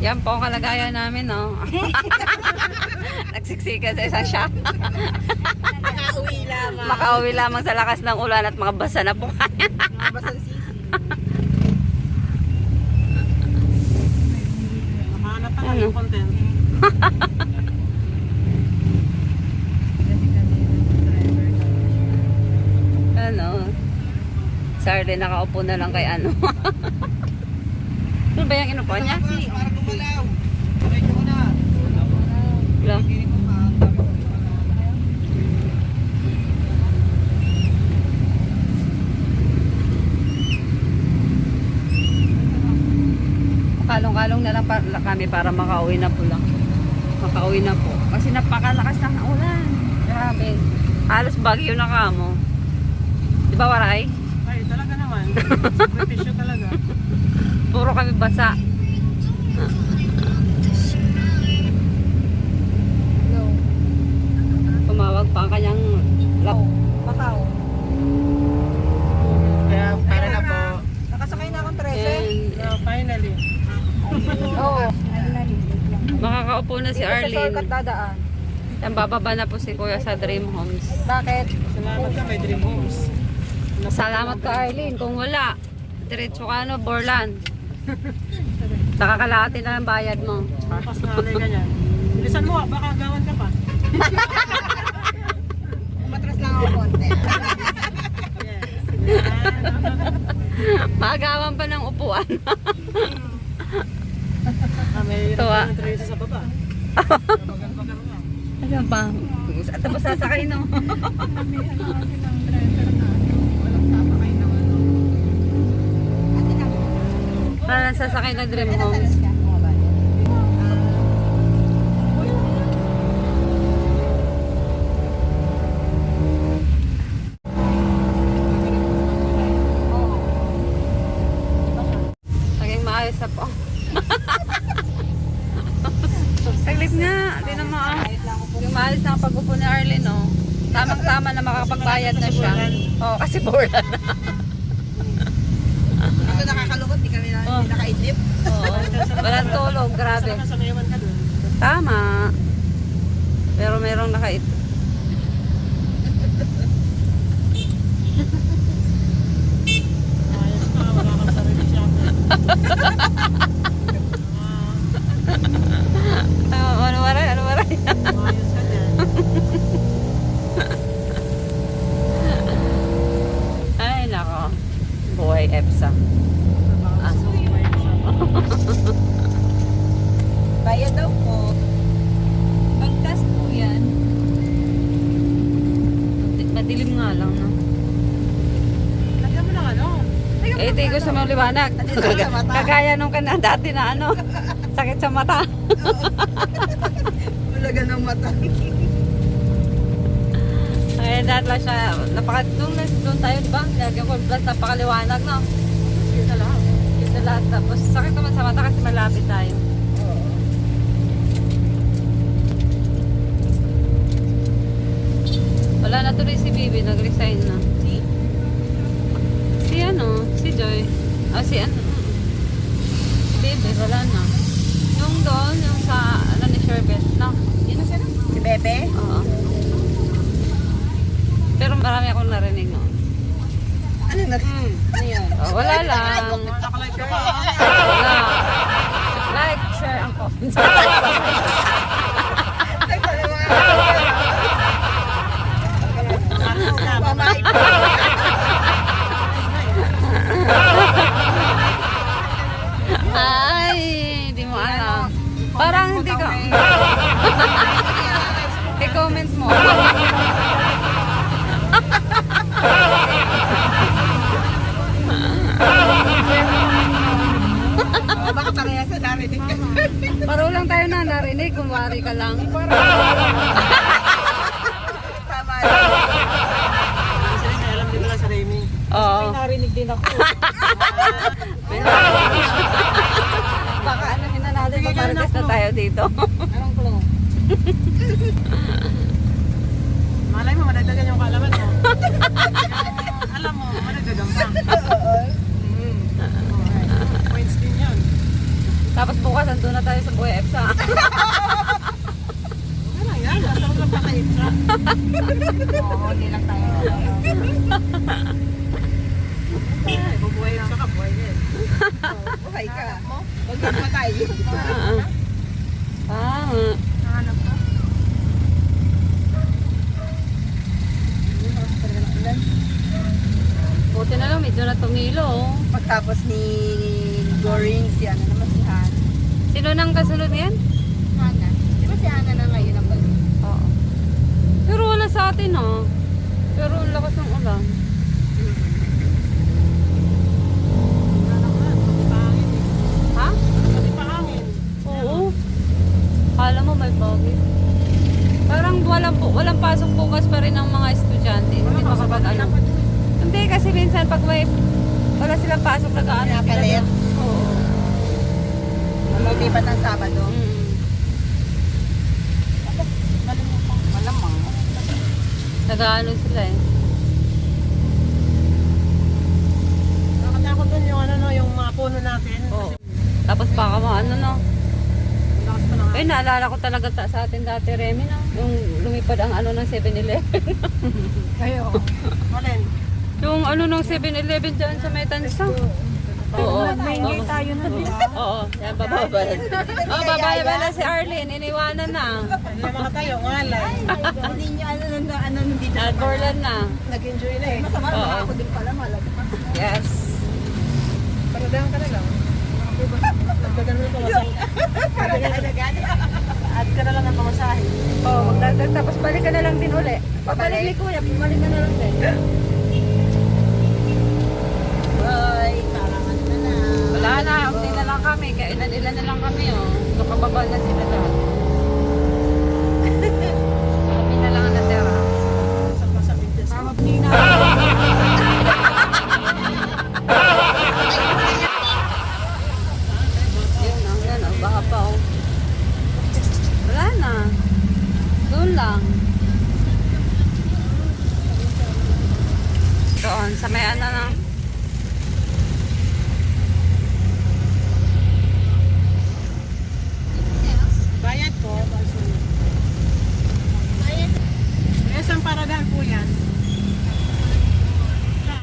Yan po ang kalagayan namin, no? Nagsiksikan sa isang shop. Nakauwi lamang. Makauwi lamang sa lakas ng ulan at makabasa na po kaya. Mga basang sisi. Nakahanap pa Ano? yung content. ano? Sorry, nakaupo na lang kay ano. ano ba yung inupuan niya? Para gumalaw. Aray ko na. Lang. Kalong-kalong na lang pa, kami para makauwi na po lang. Makauwi na po. Kasi napakalakas ng ulan. Grabe. Halos bagyo na kamo. Di ba, Waray? Ay, talaga naman. Sakripisyo talaga. Puro kami basa. No. Tumawag pa ang kanyang lap. Macau. Kaya para na po. Nakasakay na akong 13. And finally. Oo. makakaupo na si Dito sa shortcut Arlene. dadaan. Yan, bababa na po si Kuya sa Dream Homes. Bakit? Salamat ka kay Dream Homes. Salamat ka Arlene. Kung wala, diretso ka ano, Borland. Nakakalahati na ang bayad mo. Tapos nanay ka niyan. Bilisan mo ah, baka gawan ka pa. Matras lang ako konti. Yes. Yan. Maagawan pa ng upuan. Ah, may Tuwa. ng sa baba. Ano ba? Tapos sasakay no. Parang sasakay na Dream Homes. Naging maayos na po. Saglit nga, di na ma Yung maayos na ang pag-upo ni Arlene, no? Tamang-tama na makakapagbayad na siya. Oo, kasi bola na. Ito nakakalungkot, di kami na, Oh. nakaidlip. Oo, walang tulog, grabe. Sana sa ka dun. Tama. Pero merong nakait. Ayos ka, wala kang sarili shopper. Ah, ano maray, ano maray. Ayos ka dyan. Ay, nako. Buhay EPSA. Ah. Bayad daw po. Pag-test po yan. Madilim nga lang, no? Lagyan mo ng ano? Lang sa mata. Kagaya nung kana dati na ano, sakit sa mata. Ulaga ng mata. Kaya dahil lang siya, napaka, doon, doon tayo ba? Lagyan ko plus napakaliwanag, no? Yun na lang. Yun na lahat. Tapos sakit naman sa mata kasi malapit tayo. Wala na tuloy si Bibi, nag-resign na. Si? Si ano, Joy. Ah, si ano. Si Bibi, wala na. Yung doon, yung sa, ano ni Sherbet, no? Sino sila? Si Bebe? Oo. Pero marami akong narinig noon. Ano na? Hmm. Ano yun? Oh, wala lang. Wala. Like, share, and comment. Pamahay pa. Ay, hindi mo alam. Parang hindi ka. I-comment mo. Oh, Baka parehas na narinig. Paro lang tayo na narinig. Kumwari ka lang. Tama. Kasi alam din nila sa Remy. Oo. Narinig din ako. Ano na tayo dito. Anong clue? Malay mo, madagdagan yung kaalaman mo. Alam mo, madagdagan pa. Oo. Points din yun. Tapos bukas, andun na tayo sa Kuya Epsa. Lang yan? Basta huwag lang pakaitra. Oo, hindi lang tayo. Ay, bubuhay ka ka, buhay din. Buhay ka. Huwag kang matay. Ah. Ah. Hanap ka? Buti na lang, medyo na tumilo. oh. Pagtapos ni Goring, si ano naman si Han. Sino nang kasunod yan? Hana. Di ba si Hana na ngayon ang balik? Oo. Pero wala sa atin ah. Pero ang lakas ng ulan. Hanap ka. Pati pa hangin eh. Ha? Pati pa hangin. Oo. Kala mo may bagay. Parang walang, bu- walang pasok bukas pa rin ng mga estudyante. Hindi makapag ano. Hindi kasi minsan pag may wala silang pasok nag-ano sila Pinapalit. Oo. Lumipat ng Sabado. Mm. Malamang. Nag-ano sila eh. Nakatakot dun yung ano no, yung mga puno natin. Oo. Tapos baka ano no. Ang lakas pa ng Eh, naalala ko talaga ta- sa atin dati, Remy, no? Yung lumipad ang ano ng 7-Eleven. Kayo. Malen. yung ano ng 7-Eleven dyan sa may tansa. Oo. Maingay tayo na? Oo. Yan, bababa na. Oo, bababa na si Arlene. Iniwanan na. May mga tayo, ngalay. Hindi niyo ano na ano hindi na. Nagborlan na. Nag-enjoy na eh. Masama mga ako din pala malabas. Yes. Paradahan ka na lang. Nagdagan mo ng pamasahe. Para agad. Add ka na lang ng pamasahe. Oo, magdagdag tapos balik ka na lang din uli. Pabalik ni Kuya, bumalik ka na lang din. Bye. Parang ano na na. Wala na, update na lang kami. Kailan ilan na lang kami, oh. Nakababa na sila lahat.